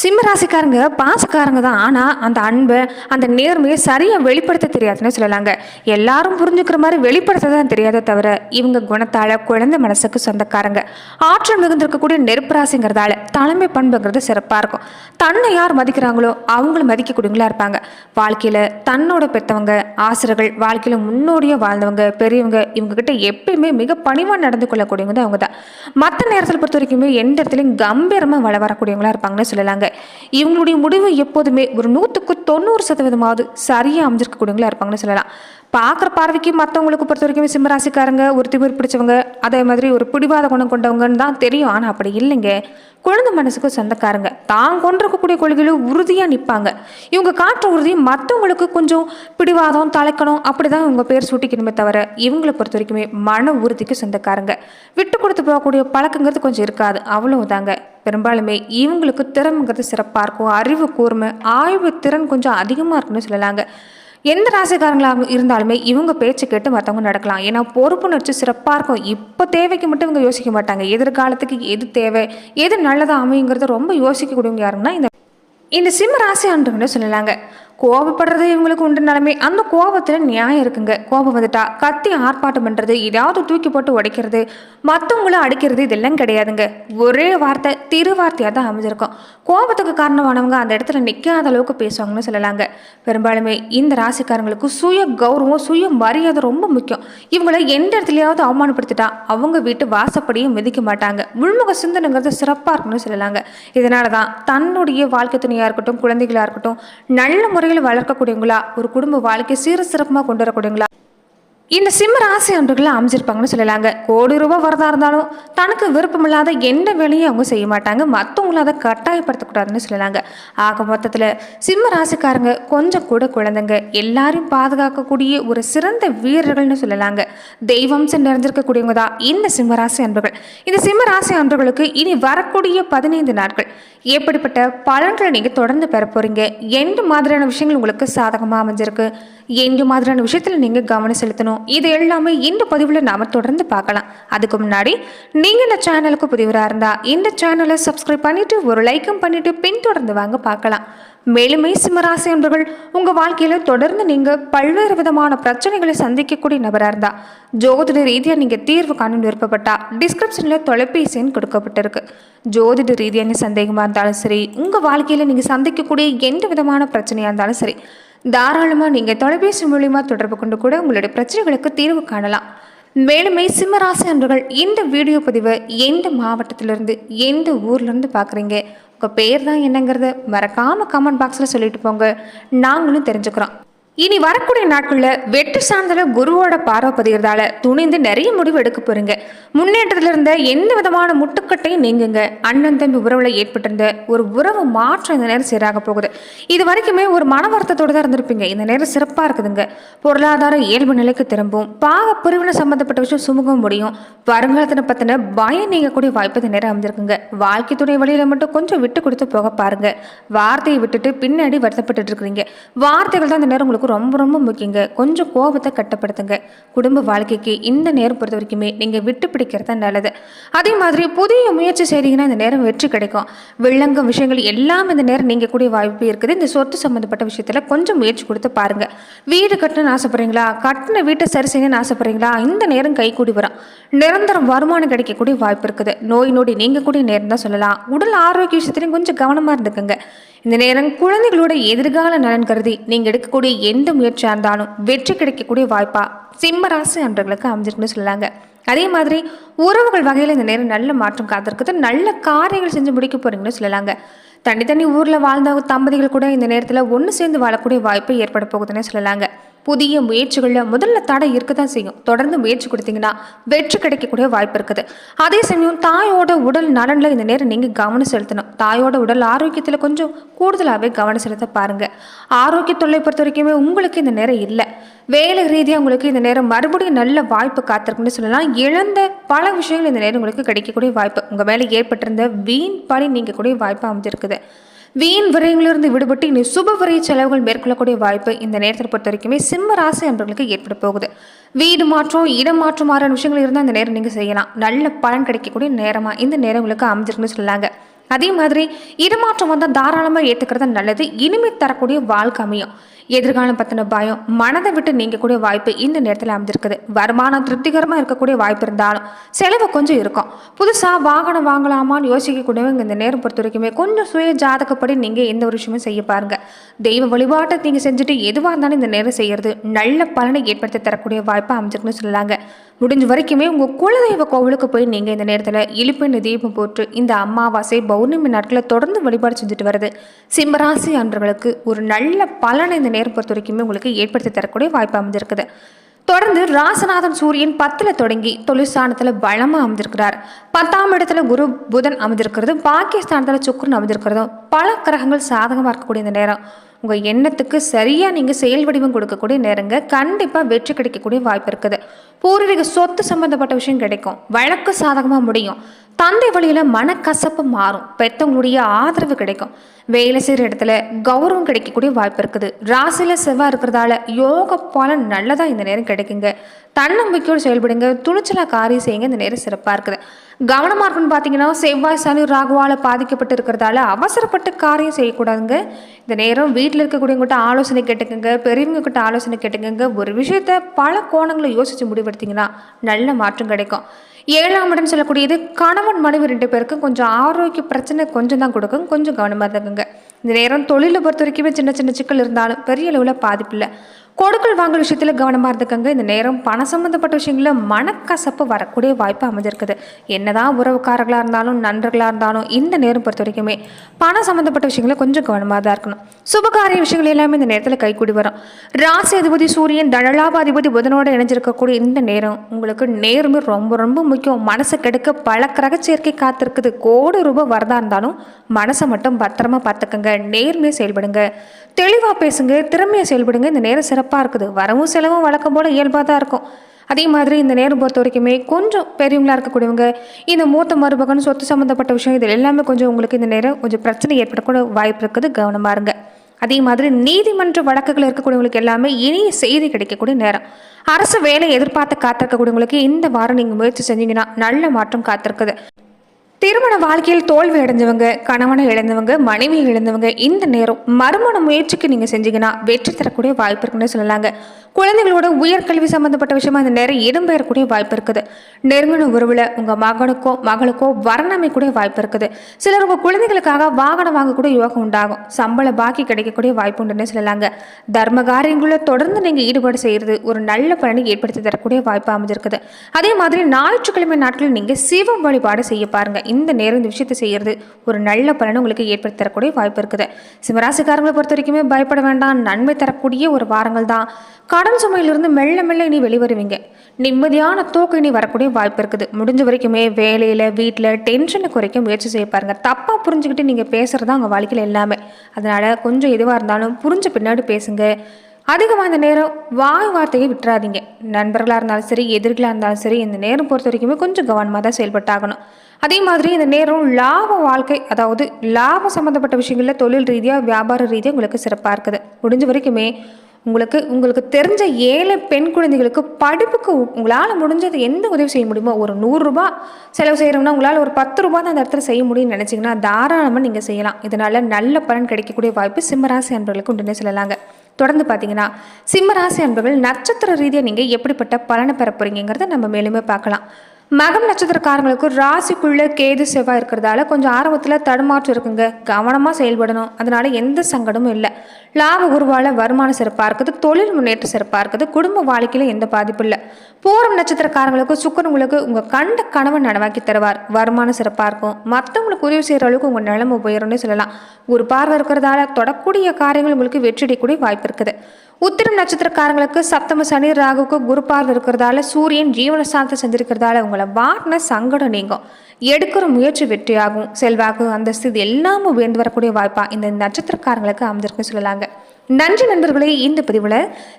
சிம்மராசிக்காரங்க பாசக்காரங்க தான். ஆனால் அந்த அன்பை அந்த நேர்மையை சரியாக வெளிப்படுத்த தெரியாதுன்னு சொல்லலாங்க. எல்லாரும் புரிஞ்சுக்கிற மாதிரி வெளிப்படுத்த தான் தெரியாதே தவிர இவங்க குணத்தால் குழந்தை மனசுக்கு சொந்தக்காரங்க. ஆற்றல் மிகுந்திருக்கக்கூடிய நெருப்பு ராசிங்கிறதால தலைமை பண்புங்கிறது சிறப்பாக இருக்கும். தன்னை யார் மதிக்கிறாங்களோ அவங்களும் மதிக்கக்கூடியவங்களா இருப்பாங்க. வாழ்க்கையில் தன்னோட பெற்றவங்க ஆசிரியர்கள் வாழ்க்கையில் முன்னோடியாக வாழ்ந்தவங்க பெரியவங்க இவங்க கிட்ட எப்பயுமே மிக பணிவாக நடந்து கொள்ளக்கூடியவங்க தான் அவங்க தான். மற்ற நேரத்தில் பொறுத்த வரைக்குமே எந்த இடத்துலையும் கம்பீரமாக வள வரக்கூடியவங்களா இருப்பாங்கன்னு சொல்லலாங்க. இவங்களுடைய முடிவு எப்போதுமே ஒரு நூற்றுக்கு தொண்ணூறு சதவீதமாவது சரியாக அமைஞ்சிருக்கக்கூடியவங்களா இருப்பாங்கன்னு சொல்லலாம். பார்க்குற பார்வைக்கு மற்றவங்களுக்கு பொறுத்த வரைக்கும் சிம்மராசிக்காரங்க ஒரு திமிர் பிடிச்சவங்க அதே மாதிரி ஒரு பிடிவாத குணம் கொண்டவங்கன்னு தான் தெரியும். ஆனால் அப்படி இல்லைங்க. குழந்தை மனசுக்கு சொந்தக்காரங்க. தான் கொண்டிருக்கக்கூடிய கொள்கையில் உறுதியாக நிற்பாங்க இவங்க காற்று உறுதி மற்றவங்களுக்கு கொஞ்சம் பிடிவாதம் தலைக்கணும் அப்படி தான் இவங்க பேர் சூட்டிக்கணுமே தவிர இவங்களை பொறுத்த வரைக்குமே மன உறுதிக்கு சொந்தக்காரங்க. விட்டு கொடுத்து போகக்கூடிய பழக்கங்கிறது கொஞ்சம் இருக்காது. அவ்வளவுதாங்க. பெரும்பாலுமே இவங்களுக்கு திறமைங்கிறது சிறப்பாக இருக்கும். அறிவு கூர்மை ஆய்வு திறன் கொஞ்சம் அதிகமாக இருக்குன்னு சொல்லலாங்க. எந்த ராசிக்காரங்களாக இருந்தாலுமே இவங்க பேச்சு கேட்டு மற்றவங்க நடக்கலாம். ஏன்னா பொறுப்புணர்ச்சி சிறப்பாக இருக்கும். இப்போ தேவைக்கு மட்டும் இவங்க யோசிக்க மாட்டாங்க. எதிர்காலத்துக்கு எது தேவை எது நல்லதா அமையுங்கிறத ரொம்ப யோசிக்கக்கூடியவங்க யாருங்கன்னா இந்த இந்த சிம்ம ராசி ஆண்டுன்னு சொல்லலாங்க. கோபப்படுறது இவங்களுக்கு உண்டு நிலைமை. அந்த கோபத்தில் நியாயம் இருக்குங்க. கோபம் வந்துட்டா கத்தி ஆர்ப்பாட்டம் பண்ணுறது ஏதாவது தூக்கி போட்டு உடைக்கிறது மற்றவங்கள அடிக்கிறது இதெல்லாம் கிடையாதுங்க. ஒரே வார்த்தை திரு வார்த்தையாக தான் அமைஞ்சிருக்கும். கோபத்துக்கு காரணமானவங்க அந்த இடத்துல நிற்காத அளவுக்கு பேசுவாங்கன்னு சொல்லலாங்க. பெரும்பாலுமே இந்த ராசிக்காரங்களுக்கு சுய கௌரவம் சுய மரியாதை ரொம்ப முக்கியம். இவங்கள எந்த இடத்துலையாவது அவமானப்படுத்திட்டா அவங்க வீட்டு வாசப்படியும் மிதிக்க மாட்டாங்க. உள்முக சிந்தனைங்கிறது சிறப்பாக இருக்குன்னு சொல்லலாங்க. இதனால தான் தன்னுடைய வாழ்க்கை துணையாக இருக்கட்டும் குழந்தைகளாக இருக்கட்டும் நல்ல முறை முறையில் வளர்க்கக்கூடியவங்களா? ஒரு குடும்ப வாழ்க்கை சீர சிறப்பமாக கொண்டு வரக்கூடியவங்களா? இந்த சிம்ம ராசி அன்றுகளை அமைஞ்சிருப்பாங்கன்னு சொல்லலாங்க. கோடி ரூபாய் வரதா இருந்தாலும் தனக்கு விருப்பமில்லாத எந்த வேலையும் அவங்க செய்ய மாட்டாங்க. மற்றவங்கள அதை கட்டாயப்படுத்தக்கூடாதுன்னு சொல்லலாங்க. ஆக மொத்தத்தில் சிம்ம ராசிக்காரங்க கொஞ்சம் கூட குழந்தைங்க. எல்லாரையும் பாதுகாக்கக்கூடிய ஒரு சிறந்த வீரர்கள்னு சொல்லலாங்க. தெய்வம் நிறைஞ்சிருக்கக்கூடியவங்க தான் இந்த சிம்ம ராசி அன்பர்கள். இந்த சிம்ம ராசி அன்பர்களுக்கு இனி வரக்கூடிய பதினைந்து நாட்கள். எப்படிப்பட்ட பலன்களை நீங்கள் தொடர்ந்து பெற போகிறீங்க எந்த மாதிரியான விஷயங்கள் உங்களுக்கு சாதகமாக அமைஞ்சிருக்கு? எந்த மாதிரியான விஷயத்தில் நீங்கள் கவனம் செலுத்தணும்? இது எல்லாமே இந்த பதிவில் நாம் தொடர்ந்து பார்க்கலாம். அதுக்கு முன்னாடி நீங்கள் இந்த சேனலுக்கு புதிவராக இருந்தால் இந்த சேனலை சப்ஸ்கிரைப் பண்ணிவிட்டு ஒரு லைக்கும் பண்ணிவிட்டு பின்தொடர்ந்து வாங்க பார்க்கலாம். மேலுமே சிம்மராசி என்பர்கள் உங்கள் வாழ்க்கையில் தொடர்ந்து நீங்கள் பல்வேறு விதமான பிரச்சனைகளை சந்திக்கக்கூடிய நபராக இருந்தால் ஜோதிட ரீதியாக நீங்கள் தீர்வு காணணும் விருப்பப்பட்டால் டிஸ்கிரிப்ஷனில் தொலைபேசி எண் கொடுக்கப்பட்டிருக்கு. ஜோதிட ரீதியான சந்தேகமாக இருந்தாலும் சரி உங்கள் வாழ்க்கையில் நீங்கள் சந்திக்கக்கூடிய எந்த விதமான பிரச்சனையாக இருந்தாலும் சரி தாராளமாக நீங்கள் தொலைபேசி மூலிமா தொடர்பு கொண்டு கூட உங்களுடைய பிரச்சனைகளுக்கு தீர்வு காணலாம். மேலுமே சிம்மராசி அன்பர்கள் இந்த வீடியோ பதிவை எந்த மாவட்டத்திலிருந்து எந்த ஊர்லேருந்து பார்க்குறீங்க? உங்கள் பேர் தான் என்னங்கிறத மறக்காமல் கமெண்ட் பாக்ஸில் சொல்லிட்டு போங்க. நாங்களும் தெரிஞ்சுக்கிறோம். இனி வரக்கூடிய நாட்களில் வெற்றி சார்ந்தல குருவோட பார்வை பதிகிறதால துணிந்து நிறைய முடிவு எடுக்க போறீங்க. முன்னேற்றத்தில் இருந்த எந்த விதமான முட்டுக்கட்டையும் நீங்குங்க. அண்ணன் தம்பி உறவுல ஏற்பட்டிருந்த ஒரு உறவு மாற்றம் இந்த நேரம் சீராக போகுது. இது வரைக்குமே ஒரு மன வருத்தத்தோடு தான் இருந்திருப்பீங்க. இந்த நேரம் சிறப்பாக இருக்குதுங்க. பொருளாதார இயல்பு நிலைக்கு திரும்பும். பாக பிரிவினை சம்பந்தப்பட்ட விஷயம் சுமூகம் முடியும். வருங்காலத்தின பற்றின பயம் நீங்கக்கூடிய வாய்ப்பு இந்த நேரம் அமைஞ்சிருக்குங்க வாழ்க்கை துணை வழியில மட்டும் கொஞ்சம் விட்டு கொடுத்து போக பாருங்க. வார்த்தையை விட்டுட்டு பின்னாடி வருத்தப்பட்டு இருக்கிறீங்க. வார்த்தைகள் தான் இந்த நேரம் உங்களுக்கு ரொம்ப ரொம்ப முக்கியங்க. கொஞ்சம் கோபத்தை கட்டுப்படுத்துங்க. குடும்ப வாழ்க்கைக்கு இந்த நேரம் பொறுத்த வரைக்குமே நீங்கள் விட்டு பிடிக்கிறது தான் நல்லது. அதே மாதிரி புதிய முயற்சி செய்கிறீங்கன்னா இந்த நேரம் வெற்றி கிடைக்கும். வில்லங்கம் விஷயங்கள் எல்லாம் இந்த நேரம் நீங்கள் கூடிய வாய்ப்பு இருக்குது. இந்த சொத்து சம்மந்தப்பட்ட விஷயத்தில் கொஞ்சம் முயற்சி கொடுத்து பாருங்க. வீடு கட்டணும்னு ஆசைப்படுறீங்களா? கட்டின வீட்டை சரி செய்யணும்னு ஆசைப்படுறீங்களா? இந்த நேரம் கை கூடி வரும். நிரந்தரம் வருமானம் கிடைக்கக்கூடிய வாய்ப்பு இருக்குது. நோய் நொடி நீங்கக்கூடிய நேரம் தான் சொல்லலாம். உடல் ஆரோக்கிய விஷயத்திலையும் கொஞ்சம் கவனமாக இருந்துக்குங்க. இந்த நேரம் குழந்தைகளோட எதிர்கால நலன் கருதி நீங்கள் எடுக்கக்கூடிய எந்த முயற்சியாக இருந்தாலும் வெற்றி கிடைக்கக்கூடிய வாய்ப்பாக சிம்மராசி அன்றர்களுக்கு அமைஞ்சிருக்குன்னு சொல்லலாங்க அதே மாதிரி உறவுகள் வகையில் இந்த நேரம் நல்ல மாற்றம் காத்திருக்குது நல்ல காரியங்கள் செஞ்சு முடிக்க போகிறீங்கன்னு சொல்லலாங்க. தனித்தனி ஊரில் வாழ்ந்த தம்பதிகள் கூட இந்த நேரத்தில் ஒன்று சேர்ந்து வாழக்கூடிய வாய்ப்பு ஏற்பட போகுதுன்னு சொல்லலாங்க. புதிய முயற்சிகளில் முதல்ல தடை இருக்க தான் செய்யும். தொடர்ந்து முயற்சி கொடுத்தீங்கன்னா வெற்றி கிடைக்கக்கூடிய வாய்ப்பு இருக்குது. அதே சமயம் தாயோட உடல் நலனில் இந்த நேரம் நீங்கள் கவனம் செலுத்தணும். தாயோட உடல் ஆரோக்கியத்தில் கொஞ்சம் கூடுதலாகவே கவனம் செலுத்த பாருங்கள் ஆரோக்கிய தொல்லை பொறுத்த வரைக்குமே உங்களுக்கு இந்த நேரம் இல்லை. வேலை ரீதியாக உங்களுக்கு இந்த நேரம் மறுபடியும் நல்ல வாய்ப்பு காத்திருக்குன்னு சொல்லலாம். இழந்த பல விஷயங்கள் இந்த நேரம் உங்களுக்கு கிடைக்கக்கூடிய வாய்ப்பு. உங்கள் மேலே ஏற்பட்டிருந்த வீண் பணி நீங்கக்கூடிய வாய்ப்பு அமைஞ்சிருக்குது. வீண் விரயங்களிலிருந்து விடுபட்டு இனி சுப விரைய செலவுகள் மேற்கொள்ளக்கூடிய வாய்ப்பு இந்த நேரத்தை பொறுத்த வரைக்குமே சிம்ம ராசி என்பவர்களுக்கு ஏற்பட போகுது. வீடு மாற்றம் இடம் மாற்றம் மாதிரியான விஷயங்கள் இருந்தால் இந்த நேரம் நீங்கள் செய்யலாம். நல்ல பலன் கிடைக்கக்கூடிய நேரமாக இந்த நேரம் உங்களுக்கு அமைஞ்சிருக்குன்னு சொல்லாங்க. அதே மாதிரி இடமாற்றம் வந்தால் தாராளமாக ஏற்றுக்கிறது நல்லது. இனிமே தரக்கூடிய வாழ்க்கை அமையும். எதிர்காலம் பற்றின பயம் மனதை விட்டு நீங்கக்கூடிய வாய்ப்பு இந்த நேரத்தில் அமைஞ்சிருக்குது. வருமானம் திருப்திகரமாக இருக்கக்கூடிய வாய்ப்பு இருந்தாலும் செலவு கொஞ்சம் இருக்கும். புதுசாக வாகனம் வாங்கலாமான்னு யோசிக்கக்கூடியவங்க இந்த நேரம் பொறுத்த வரைக்குமே கொஞ்சம் சுய ஜாதகப்படி நீங்கள் எந்த ஒரு விஷயமும் செய்ய பாருங்கள் தெய்வ வழிபாட்டை நீங்கள் செஞ்சுட்டு எதுவாக இருந்தாலும் இந்த நேரம் செய்கிறது நல்ல பலனை ஏற்படுத்தி தரக்கூடிய வாய்ப்பை அமைஞ்சிருக்குன்னு சொல்லலாங்க முடிஞ்ச வரைக்குமே உங்கள் குலதெய்வ கோவிலுக்கு போய் நீங்கள் இந்த நேரத்தில் இழுப்பின் தீபம் போட்டு இந்த அமாவாசை பௌர்ணமி நாட்களை தொடர்ந்து வழிபாடு செஞ்சுட்டு வருது சிம்மராசி அன்றவர்களுக்கு ஒரு நல்ல பலனை இந்த நேரம் பொறுத்த வரைக்குமே உங்களுக்கு ஏற்படுத்தி தரக்கூடிய வாய்ப்பு அமைஞ்சிருக்குது. தொடர்ந்து ராசநாதன் சூரியன் பத்தில் தொடங்கி தொழிற்சானத்தில் பலமாக அமைஞ்சிருக்கிறார். பத்தாம் இடத்துல குரு புதன் அமைஞ்சிருக்கிறது பாகிஸ்தானத்தில் சுக்குரன் அமைஞ்சிருக்கிறதும் பல கிரகங்கள் சாதகமாக இருக்கக்கூடிய இந்த நேரம். உங்கள் எண்ணத்துக்கு சரியாக நீங்கள் செயல் வடிவம் கொடுக்கக்கூடிய நேரங்க கண்டிப்பாக வெற்றி கிடைக்கக்கூடிய வாய்ப்பு இருக்குது. பூர்வீக சொத்து சம்மந்தப்பட்ட விஷயம் கிடைக்கும். வழக்கு சாதகமாக முடியும். தந்தை வழியில் மனக்கசப்பு மாறும். பெற்றவங்களுடைய ஆதரவு கிடைக்கும். வேலை செய்கிற இடத்துல கௌரவம் கிடைக்கக்கூடிய வாய்ப்பு இருக்குது. ராசியில் செவ்வாய் இருக்கிறதால யோக பலன் நல்லதாக இந்த நேரம் கிடைக்குங்க. தன்னம்பிக்கையோடு செயல்படுங்க. துணிச்சலாக காரியம் செய்யுங்க. இந்த நேரம் சிறப்பாக இருக்குது. கவனமாக இருக்குன்னு பார்த்தீங்கன்னா செவ்வாய் சனி ராகுவால் பாதிக்கப்பட்டு இருக்கிறதால அவசரப்பட்டு காரியம் செய்யக்கூடாதுங்க. இந்த நேரம் வீட்டில் இருக்கக்கூடியவங்ககிட்ட ஆலோசனை கேட்டுக்கோங்க. பெரியவங்க கிட்ட ஆலோசனை கேட்டுக்கோங்க. ஒரு விஷயத்த பல கோணங்களை யோசித்து முடிவெடுத்தீங்கன்னா நல்ல மாற்றம் கிடைக்கும். ஏழாம் இடம் சொல்லக்கூடியது கணவன் மனைவி ரெண்டு பேருக்கும் கொஞ்சம் ஆரோக்கிய பிரச்சனை கொஞ்சம் தான் கொடுக்கும். கொஞ்சம் கவனமாக இருக்குங்க இந்த நேரம் தொழிலை பொறுத்த வரைக்குமே சின்ன சின்ன சிக்கல் இருந்தாலும் பெரிய அளவில் பாதிப்பு இல்லை. கொடுக்கல் வாங்கல் விஷயத்தில் கவனமாக இருந்துக்கங்க. இந்த நேரம் பணம் சம்மந்தப்பட்ட விஷயங்களில் மனக்கசப்பு வரக்கூடிய வாய்ப்பு அமைஞ்சிருக்குது. என்னதான் உறவுக்காரர்களாக இருந்தாலும் நண்பர்களாக இருந்தாலும் இந்த நேரம் பொறுத்த வரைக்குமே பணம் சம்மந்தப்பட்ட விஷயங்களை கொஞ்சம் கவனமாக தான் இருக்கணும். சுபகாரிய விஷயங்கள் எல்லாமே இந்த நேரத்தில் கைக்கூடி வரும். ராசி அதிபதி சூரியன் தனலாபாதிபதி புதனோடு இணைஞ்சிருக்கக்கூடிய இந்த நேரம் உங்களுக்கு நேர்மை ரொம்ப ரொம்ப முக்கியம். மனசை கெடுக்க பல கிரக சேர்க்கை காத்திருக்குது. கோடி ரூபாய் வரதா இருந்தாலும் மனசை மட்டும் பத்திரமா பார்த்துக்கங்க. நேர்மையை செயல்படுங்க. தெளிவாக பேசுங்க. திறமையை செயல்படுங்க. இந்த நேரம் சிறப்பு சிறப்பாக இருக்குது. வரவும் செலவும் வழக்கம் போல் இயல்பாக தான் இருக்கும். அதே மாதிரி இந்த நேரம் பொறுத்த வரைக்குமே கொஞ்சம் பெரியவங்களா இருக்கக்கூடியவங்க இந்த மூத்த மருமகன் சொத்து சம்மந்தப்பட்ட விஷயம் இதில் எல்லாமே கொஞ்சம் உங்களுக்கு இந்த நேரம் கொஞ்சம் பிரச்சனை ஏற்படக்கூட வாய்ப்பு இருக்குது. கவனமாக இருங்க. அதே மாதிரி நீதிமன்ற வழக்குகள் இருக்கக்கூடியவங்களுக்கு எல்லாமே இனிய செய்தி கிடைக்கக்கூடிய நேரம். அரசு வேலை எதிர்பார்த்து காத்திருக்கக்கூடியவங்களுக்கு இந்த வாரம் நீங்கள் முயற்சி செஞ்சீங்கன்னா நல்ல மாற்றம் காத்திருக்குது. திருமண வாழ்க்கையில் தோல்வி அடைஞ்சவங்க கணவனை இழந்தவங்க மனைவி இழந்தவங்க இந்த நேரம் மறுமண முயற்சிக்கு நீங்கள் செஞ்சீங்கன்னா வெற்றி தரக்கூடிய வாய்ப்பு இருக்குன்னு சொல்லலாங்க. குழந்தைகளோட உயர்கல்வி சம்மந்தப்பட்ட விஷயமா இந்த நேரம் இடம்பெயரக்கூடிய வாய்ப்பு இருக்குது. நெருங்கின உறவில் உங்கள் மகனுக்கோ மகளுக்கோ வரணமைக்கூடிய வாய்ப்பு இருக்குது. சிலர் உங்கள் குழந்தைகளுக்காக வாகனம் வாங்கக்கூடிய யோகம் உண்டாகும். சம்பள பாக்கி கிடைக்கக்கூடிய வாய்ப்பு உண்டுன்னு சொல்லலாங்க. தர்ம காரியங்களில் தொடர்ந்து நீங்கள் ஈடுபாடு செய்கிறது ஒரு நல்ல பலனை ஏற்படுத்தி தரக்கூடிய வாய்ப்பு அமைஞ்சிருக்குது. அதே மாதிரி ஞாயிற்றுக்கிழமை நாட்களில் நீங்கள் சிவம் வழிபாடு செய்ய பாருங்க. இந்த நேரம் இந்த விஷயத்தை செய்யறது ஒரு நல்ல பலனை உங்களுக்கு ஏற்படுத்தி தரக்கூடிய வாய்ப்பு இருக்குது. சிவராசிக்காரங்களை பொறுத்த வரைக்குமே பயப்பட வேண்டாம். நன்மை தரக்கூடிய ஒரு வாரங்கள் தான். கடன் சுமையிலிருந்து மெல்ல மெல்ல இனி வெளிவருவீங்க. நிம்மதியான தூக்கம் இனி வரக்கூடிய வாய்ப்பு இருக்குது. முடிஞ்ச வரைக்குமே வேலையில் வீட்டில் டென்ஷனை குறைக்க முயற்சி செய்ய பாருங்க. தப்பாக புரிஞ்சுக்கிட்டு நீங்கள் பேசுகிறது தான் உங்கள் வாழ்க்கையில் எல்லாமே. அதனால் கொஞ்சம் எதுவாக இருந்தாலும் புரிஞ்ச பின்னாடி பேசுங்க. அதிகமாக இந்த நேரம் வாய் வார்த்தையை விட்டுறாதீங்க. நண்பர்களாக இருந்தாலும் சரி எதிர்களாக இருந்தாலும் சரி இந்த நேரம் பொறுத்த வரைக்குமே கொஞ்சம் கவனமாக தான் செயல்பட்டாகணும். அதே மாதிரி இந்த நேரம் லாப வாழ்க்கை அதாவது லாபம் சம்மந்தப்பட்ட விஷயங்களில் தொழில் ரீதியாக வியாபார ரீதியாக உங்களுக்கு சிறப்பாக இருக்குது. முடிஞ்ச வரைக்குமே உங்களுக்கு உங்களுக்கு தெரிஞ்ச ஏழை பெண் குழந்தைகளுக்கு படிப்புக்கு உங்களால் முடிஞ்சது எந்த உதவி செய்ய முடியுமோ ஒரு நூறுரூபா செலவு செய்கிறோம்னா உங்களால் ஒரு பத்து ரூபா தான் அந்த இடத்துல செய்ய முடியும்னு நினச்சிங்கன்னா தாராளமாக நீங்கள் செய்யலாம். இதனால் நல்ல பலன் கிடைக்கக்கூடிய வாய்ப்பு சிம்மராசி அன்பர்களுக்கு உண்டுன்னே சொல்லலாங்க. தொடர்ந்து பார்த்தீங்கன்னா சிம்மராசி அன்பர்கள் நட்சத்திர ரீதியாக நீங்கள் எப்படிப்பட்ட பலனை பெற போகிறீங்கிறத நம்ம மேலுமே பார்க்கலாம் மகம் நட்சத்திரக்காரங்களுக்கு ராசிக்குள்ளே கேது செவ்வாய் இருக்கிறதால கொஞ்சம் ஆரம்பத்தில் தடுமாற்றம் இருக்குங்க. கவனமாக செயல்படணும். அதனால் எந்த சங்கடமும் இல்லை. லாப உருவால வருமானம் சிறப்பாக இருக்குது தொழில் முன்னேற்றம் சிறப்பாக இருக்குது குடும்ப வாழ்க்கையில் எந்த பாதிப்பும் இல்லை. பூரம் நட்சத்திரக்காரங்களுக்கு சுக்கரன் உங்களுக்கு உங்கள் கண்ட கனவை நனவாக்கி தருவார். வருமானம் சிறப்பாக இருக்கும் மற்றவங்களுக்கு உதவி செய்கிற அளவுக்கு உங்கள் நிலைமை உயரும்னு சொல்லலாம். ஒரு பார்வை இருக்கிறதால தொடக்கூடிய காரியங்கள் உங்களுக்கு வெற்றியடையக்கூடிய வாய்ப்பு இருக்குது. உத்திரம் நட்சத்திரக்காரங்களுக்கு சப்தம சனி ராகுக்கு குரு பார்வை இருக்கிறதால சூரியன் ஜீவனஸ்தானத்தை செஞ்சிருக்கிறதால உங்களை வாட்டின சங்கடம் நீங்கும். எடுக்கிற முயற்சி வெற்றியாகும். செல்வாக்கு அந்தஸ்து இது எல்லாமே உயர்ந்து வரக்கூடிய வாய்ப்பா இந்த நட்சத்திரக்காரங்களுக்கு அமைஞ்சிருக்குன்னு சொல்லலாங்க. நன்றி நண்பர்களே இந்த பதிவில்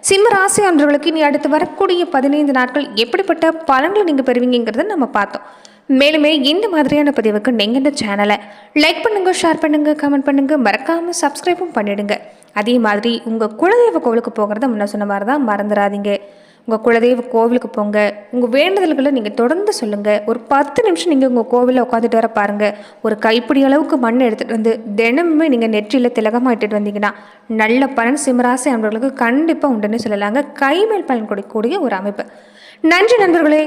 சிம்ம ராசி அன்றர்களுக்கு இனி அடுத்து வரக்கூடிய பதினைந்து நாட்கள் எப்படிப்பட்ட பலன்களை நீங்கள் பெறுவீங்கிறத நம்ம பார்த்தோம். மேலுமே இந்த மாதிரியான பதிவுக்கு நீங்கள் இந்த சேனலை லைக் பண்ணுங்கள் ஷேர் பண்ணுங்கள் கமெண்ட் பண்ணுங்கள் மறக்காமல் சப்ஸ்கிரைபும் பண்ணிடுங்க. அதே மாதிரி உங்கள் குலதெய்வ கோவிலுக்கு போகிறத முன்ன சொன்ன மாதிரி தான் மறந்துடாதீங்க உங்கள் குலதெய்வ கோவிலுக்கு போங்க. உங்கள் வேண்டுதல்களை நீங்கள் தொடர்ந்து சொல்லுங்கள் ஒரு பத்து நிமிஷம் நீங்கள் உங்கள் கோவிலில் உட்காந்துட்டு வர பாருங்கள் ஒரு கைப்பிடி அளவுக்கு மண் எடுத்துகிட்டு வந்து தினமுமே நீங்கள் நெற்றியில் திலகமாக இட்டுட்டு வந்தீங்கன்னா நல்ல பலன் சிம்மராசி அன்பர்களுக்கு கண்டிப்பாக உண்டுன்னு சொல்லலாங்க. கைமேல் பலன் கொடுக்கக்கூடிய ஒரு அமைப்பு. நன்றி நண்பர்களே.